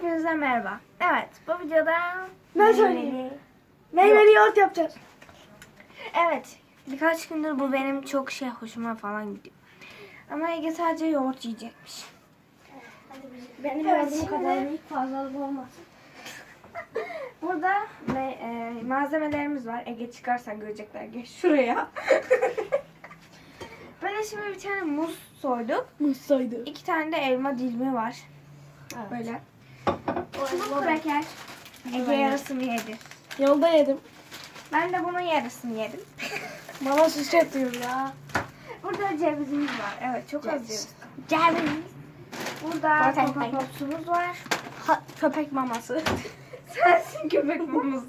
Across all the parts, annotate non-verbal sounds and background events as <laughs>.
Hepinize merhaba. Evet, bu videoda Ben söyleyeyim. Meyveli yoğurt yapacağız. Evet, birkaç gündür bu benim çok şey hoşuma falan gidiyor. Ama Ege sadece yoğurt yiyecekmiş. Benim Evet, şimdi- kadar büyük fazlalık olmasın. <laughs> Burada ve, e, malzemelerimiz var. Ege çıkarsan görecekler. Geç şuraya. <laughs> Böyle şimdi bir tane muz soyduk. Mustaydı. İki tane de elma dilimi var. Evet. Böyle. Bu kraker. Ege yarısını yedi. Yolda yedim. Ben de bunun yarısını yedim. <laughs> Bana süs yapıyor ya. Burada cevizimiz var. Evet çok az ceviz. Ceviz. Burada Coca Pops'umuz var. Ha, köpek maması. <laughs> Sensin köpek maması.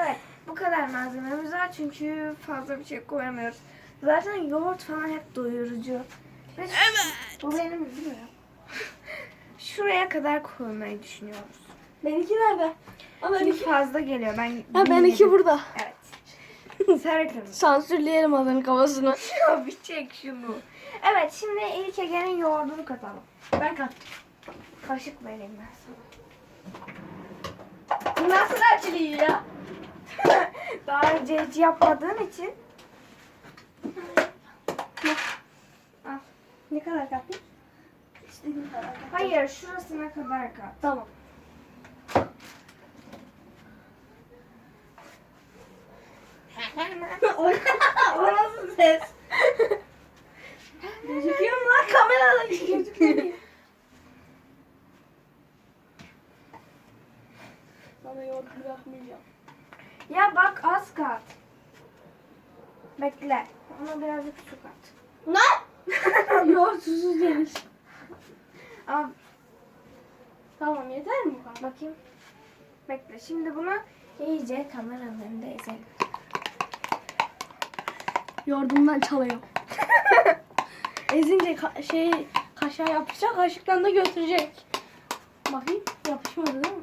Evet bu kadar malzememiz var çünkü fazla bir şey koyamıyoruz. Zaten yoğurt falan hep doyurucu. Ve Bu benim değil mi? Şuraya kadar koymayı düşünüyoruz. Benimki nerede? Ama Çünkü benimki. fazla geliyor. Ben Ha benimki burada. Evet. <laughs> Sarı. Sansürleyelim adamın kafasını. <laughs> Ya bir çek şunu. Evet şimdi ilk Ege'nin yoğurdunu katalım. Ben kat. Kaşık vereyim ben sana. Nasıl açılıyor ya? <laughs> Daha önce hiç yapmadığın için. Ne kadar katayım? İstediğin kadar. Hayır şurasına kadar kat. Tamam. <laughs> o nasıl ses? Gözüküyor mu lan kamerada? Gözüküyor mu? Sana yoğurt bırakmayacağım. Ya bak az kat. Bekle. Ona birazcık su kat. Ne? <laughs> yoğurt susuz Tamam yeter mi bu kadar? bakayım. Bekle. Şimdi bunu iyice kameranın önünde ezelim. Yoğurdumdan çalıyor. <laughs> Ezince ka- şey kaşığa yapışacak, kaşıktan da götürecek. Bakayım yapışmadı değil mi?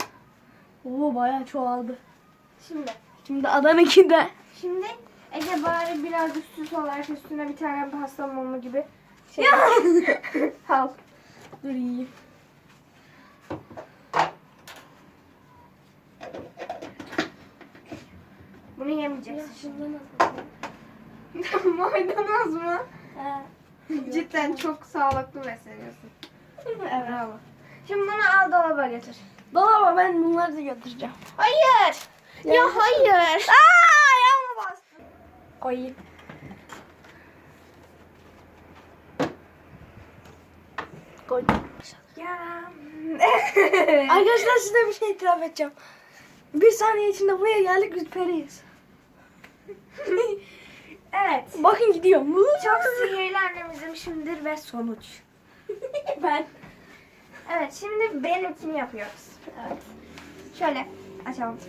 Oo bayağı çoğaldı. Şimdi. Şimdi adanınki de. Şimdi Ege bari birazcık süs olarak üstüne bir tane pasta mumu gibi şey <laughs> al. Dur iyi. Bunu yemeyeceksin. Şimdi? <laughs> Maydanoz mu? <laughs> Cidden çok sağlıklı besleniyorsun. Evet. Bravo. Şimdi bunu al dolaba götür. Dolaba ben bunları da götüreceğim. Hayır. Ya, hayır. Aa ayağıma bastım. Koyayım. Koydum. Arkadaşlar size bir şey itiraf edeceğim. Bir saniye içinde buraya geldik biz periyiz. evet. Bakın gidiyor. Çok sihirli annemizim şimdidir ve sonuç. ben. Evet şimdi benimkini yapıyoruz. Evet. Şöyle açalım.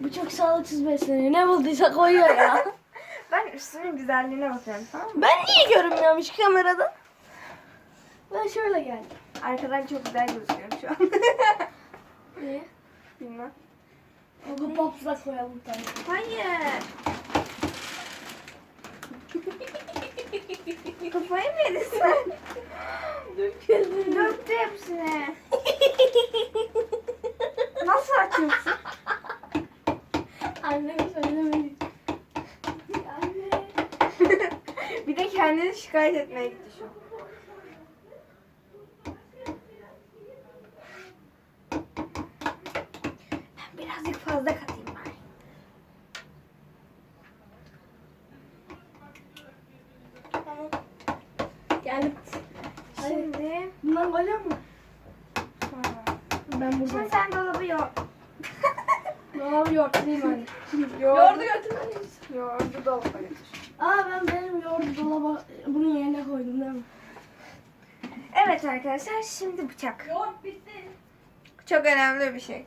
Bu çok sağlıksız besleniyor. Ne bulduysa koyuyor ya. <laughs> Ben üstünün güzelliğine bakıyorum tamam mı? ben niye görünmüyorum hiç kamerada? Ben şöyle geldim. Arkadan çok güzel gözüküyorum şu an. <laughs> Niye? Bilmem. Baba popsla koyalım tabii. Hayır. Kafayı mı yedin sen? Döküldü. Döktü hepsini. <laughs> Nasıl açıyorsun? Anneme söylemedim. Anne. bir de kendini şikayet etmeye gitti şu an. Ben birazcık fazla katayım bari. Tamam. Geldim. Şimdi... Bundan koyacak mı? Ben Şimdi burada. sen dolabı yoğurt. <laughs> Doğru yoğurt değil mi? Yoğurdu götürmeliyiz. Yoğurdu dolaba götür. Aa ben benim yoğurdu dolaba bunun yerine koydum değil mi? Evet arkadaşlar şimdi bıçak. Yoğurt bitti. Çok önemli bir şey.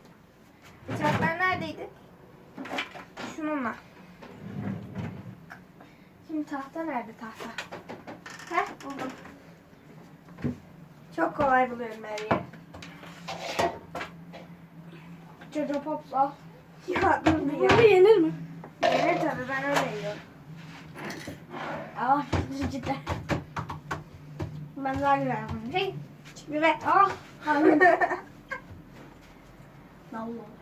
Bıçaklar neredeydi? Şununla. Şimdi tahta nerede tahta? Heh buldum. Çok kolay buluyorum her yeri. Jojo Pops al. <laughs> Ya dur bir Bunu ya. yenir mi? Yenir tabii ben öyle yiyorum. Aa cidden. Ben daha güzel yapayım. Hey, bir ver. Ah. <laughs> <laughs> Allah.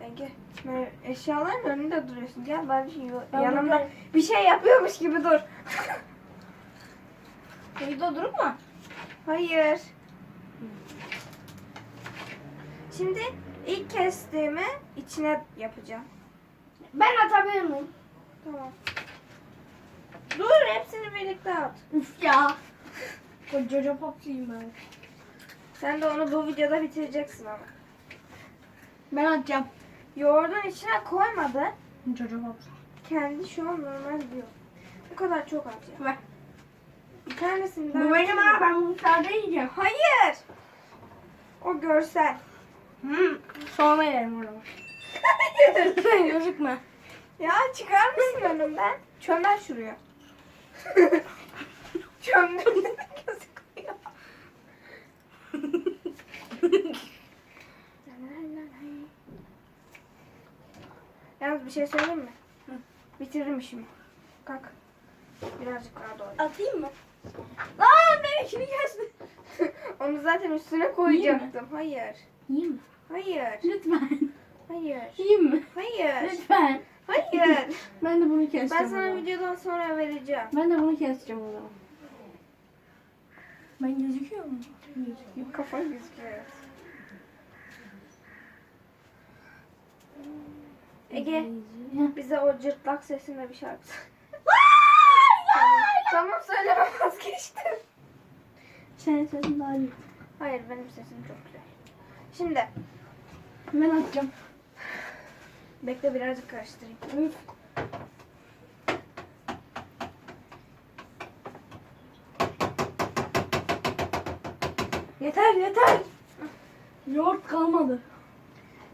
Ege, böyle eşyaların önünde duruyorsun. Gel ben şu Ben yanımda buradayım. bir şey yapıyormuş gibi dur. <laughs> Burada durur mu? Hayır. Şimdi ilk kestiğimi içine yapacağım. Ben atabilir miyim? Tamam. Dur hepsini birlikte at. Üf ya. <laughs> Koca popsuyum ben. Sen de onu bu videoda bitireceksin ama. Ben atacağım. Yoğurdun içine koymadı. Popsu. Kendi şu an normal diyor. Bu kadar çok at ya. Ver. Bir tanesini daha Bu benim ha ben bunu sade yiyeceğim. Hayır. O görsel. Hmm. Sonra yerim onu. Hayır. <laughs> Gözükme. Ya çıkar mısın önümden? Çömel şuraya. Çömel gözüküyor. <laughs> Yalnız bir şey söyleyeyim mi? Hı. Bitiririm işimi. Kalk. Birazcık daha doğru. Atayım mı? Lan ben içini kestim. <laughs> Onu zaten üstüne koyacaktım. Hayır. Yiyeyim mi? Hayır. Lütfen. Hayır. Yiyeyim mi? Hayır. Lütfen. Hayır. <laughs> Ben de bunu keseceğim. Ben sana videodan sonra vereceğim. Ben de bunu keseceğim o zaman. Ben gözüküyor mu? Gözüküyor. Kafan gözüküyor. Ege bize o cırtlak sesinde bir şarkı tamam. tamam söyleme vazgeçtim. Senin sesin daha iyi. Hayır benim sesim çok güzel. Şimdi Ben atacağım. bekle birazcık karıştırayım. Üf. Yeter yeter. Yoğurt kalmadı.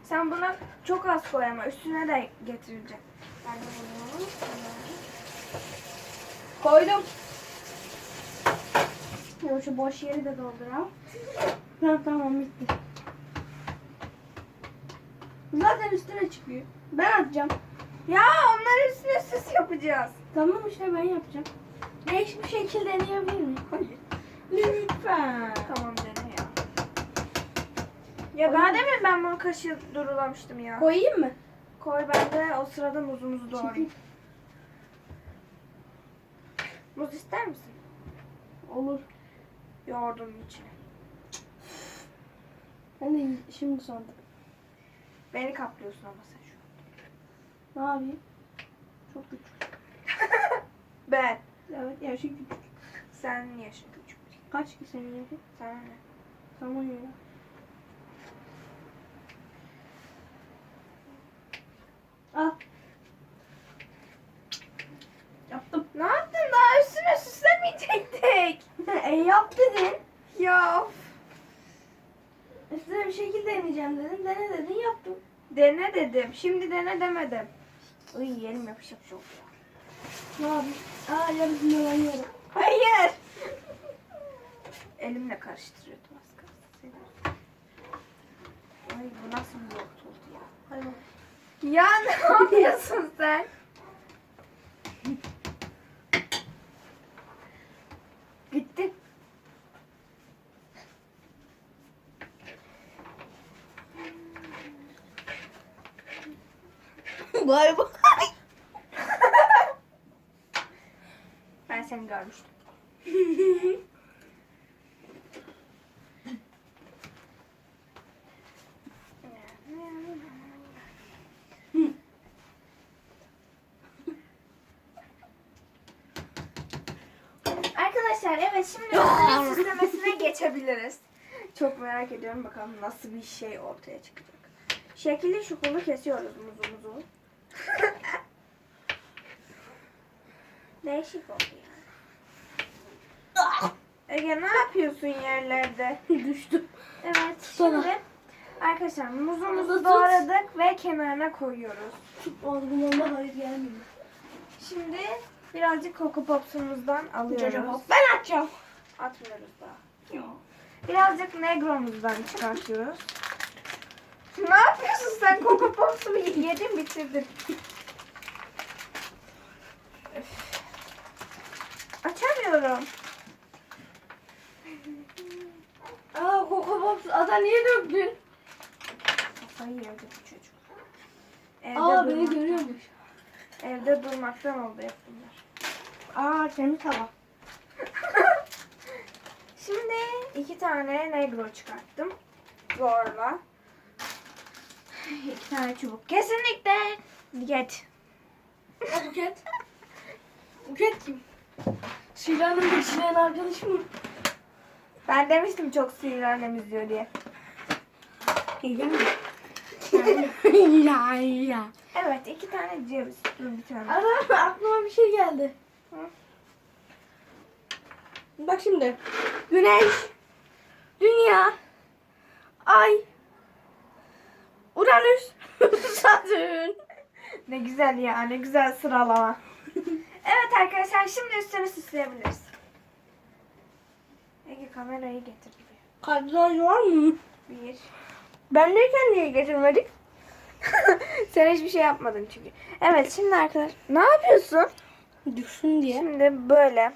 Sen buna çok az koy ama üstüne de getirecek. Ben de bunu koydum. Ya şu boş yeri de dolduralım. Tamam tamam bitti. Zaten üstüne çıkıyor. Ben atacağım. Ya onların üstüne süs yapacağız. Tamam işte ben yapacağım. Değişik bir şekilde deneyebilir miyim? Hayır. Lütfen. Tamam ya. Ya daha demin ben bunu kaşığı durulamıştım ya. Koyayım mı? Koy ben de o sırada muzumuzu doğrayayım. <laughs> Muz ister misin? Olur. Yoğurdun içine. Ben de şimdi sandım. Beni kaplıyorsun ama sen şu an. Ne yapayım? Çok küçük. <laughs> Ben. Evet yaşı küçük. Sen yaşın küçük. Kaç ki senin yaşın? Sana ne? Tamam ya. Yaptım. Ne yaptın daha üstüne süslemeyecektik. <laughs> e yap dedin. Ya. Üstüne bir şekilde deneyeceğim dedin. Dene dedin yaptım. Dene dedim. Şimdi dene demedim. Uy yerim yapışık çok ya. Ne yapayım? Aa yarısını yerim. Hayır. Elimle karıştırıyordum az kalsın. Ay bu nasıl bir yoğurt ya. Bak. Ya ne <laughs> yapıyorsun sen? Gitti. Bay bay. Ben seni görmüştüm. <laughs> Arkadaşlar evet şimdi süslemesine geçebiliriz. Çok merak ediyorum bakalım nasıl bir şey ortaya çıkacak. Şekilli şukulu kesiyoruz muzumuzu. Değişik oldu yani. Ege ne yapıyorsun yerlerde? Düştüm. Evet Sana. şimdi arkadaşlar muzumuzu Tut. doğradık ve kenarına koyuyoruz. Ağzımda hayır gelmiyor. Şimdi birazcık Coco Pops'umuzdan alıyoruz. Ben atacağım. Atmıyoruz daha. Birazcık Negro'muzdan çıkartıyoruz. Ne yapıyorsun sen? Coco Pops'u yedin bitirdin. Açamıyorum. Aa Coco Pops ada niye döktün? kafayı yedi bu çocuk. Evde, Aa beni durmaktan- görüyormuş. evde durmaktan oldu hep bunlar. Aa temiz hava. Şimdi iki tane negro çıkarttım. Zorla. İki tane çubuk. Kesinlikle geç. Buket. Buket kim? Silahın geçiren arkadaşım mı? Ben demiştim çok sihirli annem izliyor diye. İyi mi? <laughs> ya ya. Evet iki tane ceviz. Dur bir tane. Ara aklıma bir şey geldi. Bak şimdi. Güneş, Dünya, Ay, Uranüs, <laughs> Satürn. Ne güzel ya ne güzel sıralama. <laughs> evet arkadaşlar şimdi üstünü süsleyebiliriz. Ege kamerayı getir. Kadraj var mı? Bir. Bendeyken niye getirmedik? <laughs> Sen hiçbir şey yapmadın çünkü. Evet şimdi arkadaş ne yapıyorsun? Düşsün diye. Şimdi böyle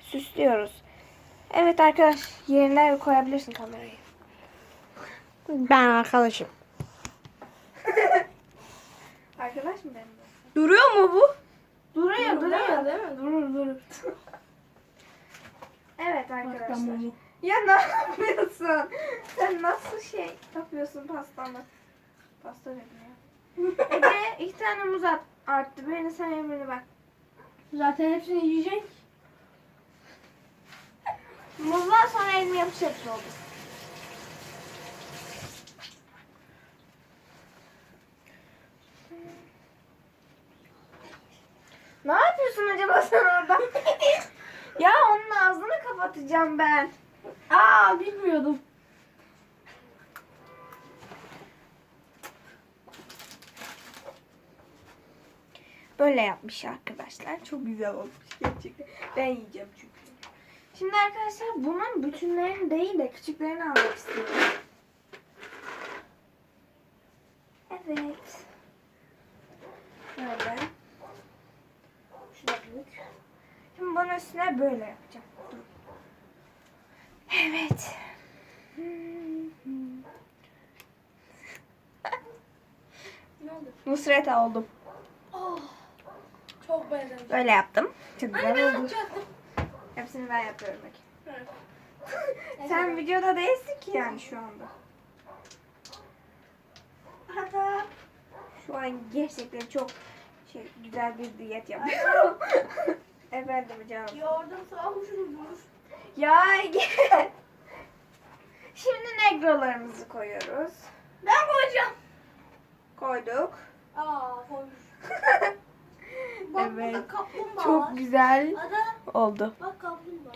süslüyoruz. Evet arkadaş yerine koyabilirsin kamerayı. Ben arkadaşım. <laughs> Arkadaş mı benim? Duruyor mu bu? Duruyor duruyor. değil mi? Durur durur. Evet arkadaşlar. tamam. Ya ne yapıyorsun? Sen nasıl şey yapıyorsun pastanı? Pasta dedim ya. <laughs> Ege iki tane muz at, arttı. Birini sen birini bak. Zaten hepsini yiyecek. Muzdan sonra elime yapışır oldu. Ne yapıyorsun acaba sen orada? <laughs> ya onun ağzını kapatacağım ben. Aa bilmiyordum. Böyle yapmış arkadaşlar. Çok güzel olmuş gerçekten. Ben yiyeceğim çünkü. Şimdi arkadaşlar bunun bütünlerini değil de küçüklerini almak istiyorum. Evet. Böyle. Şu da büyük. Şimdi bunun üstüne böyle yapacağım. Dur. Evet. Ne oldu? Nusret oldum. Çok benzemiş. Böyle yaptım. Çok Anne ben güzel oldu. yapacaktım. Hepsini ben yapıyorum bak. Evet. <laughs> Sen videoda değilsin ki yani şu anda. Hatta şu an gerçekten çok şey güzel bir diyet yapıyorum. <laughs> Efendim canım. Yoğurdum sağmışsınız. Ya gel. Şimdi negrolarımızı koyuyoruz. Ben koyacağım. Koyduk. Aa koymuş. <laughs> Bak Evet. burada kaplumbağa var. Çok güzel Ada oldu. bak kaplumbağa.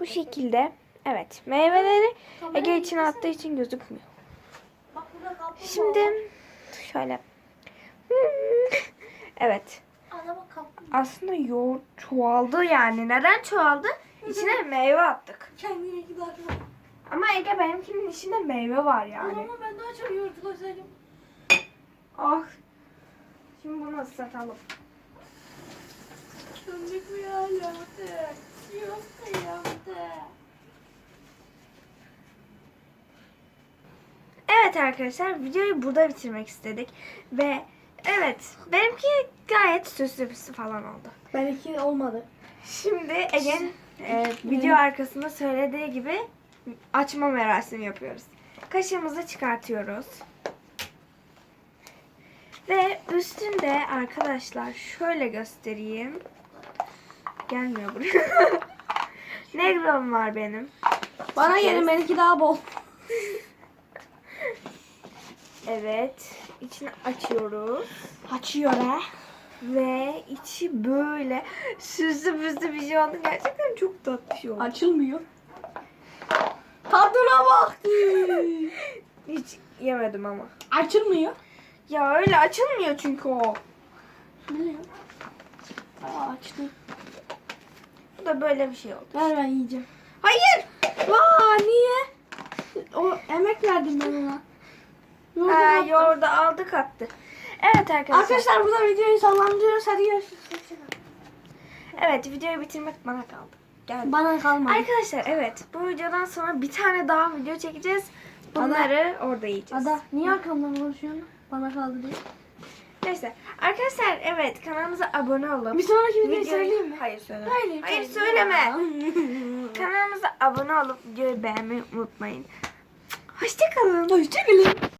Bu şekilde. Evet. Meyveleri Kamerayı Ege için attığı için gözükmüyor. Bak burada kaplumbağa var. Şimdi şöyle. Evet. Ada bak kaplumbağa. Aslında yoğurt çoğaldı yani. Neden çoğaldı? İçine meyve attık. Kendine daha çok. Ama Ege benimkinin içinde meyve var yani. zaman ben daha çok yoğurt koysaydım. Ah. Şimdi bunu ıslatalım. Çömlek mi ya yaptı? Yok yaptı. Evet arkadaşlar videoyu burada bitirmek istedik. Ve evet benimki gayet süslü püslü falan oldu. Benimki olmadı. Şimdi Ege'nin e, video arkasında söylediği gibi açma merasimi yapıyoruz. Kaşığımızı çıkartıyoruz. Ve üstünde arkadaşlar şöyle göstereyim. Gelmiyor buraya. <laughs> Negrom var benim. Bana gelin benimki daha bol. Evet. içini açıyoruz. Açıyor ha. Ve içi böyle süslü püslü bir şey oldu. Gerçekten çok tatlı şey oldu. Açılmıyor. Tadına baktı. <laughs> Hiç yemedim ama. Açılmıyor. Ya öyle açılmıyor çünkü o. Ne ya? Aa açtı. Bu da böyle bir şey oldu. Ver ben yiyeceğim. Hayır. Vaa niye? O emek verdim ben ona. Yoğurdu Ha, yoğurdu aldık attı. Evet arkadaşlar. Arkadaşlar burada videoyu sonlandırıyoruz. Hadi görüşürüz. Evet videoyu bitirmek bana kaldı. geldi. Bana kalmadı. Arkadaşlar evet bu videodan sonra bir tane daha video çekeceğiz. Bunları orada yiyeceğiz. Ada niye arkamdan konuşuyorsun? Bana kaldı diye. Neyse arkadaşlar evet kanalımıza abone olun. Bir sonraki videoyu Videoyu- söyleyeyim mi? Hayır söyleme. Hayır, Hayır, hayır. söyleme. Kanalımıza abone olup videoyu beğenmeyi unutmayın. Hoşçakalın. Hoşçakalın.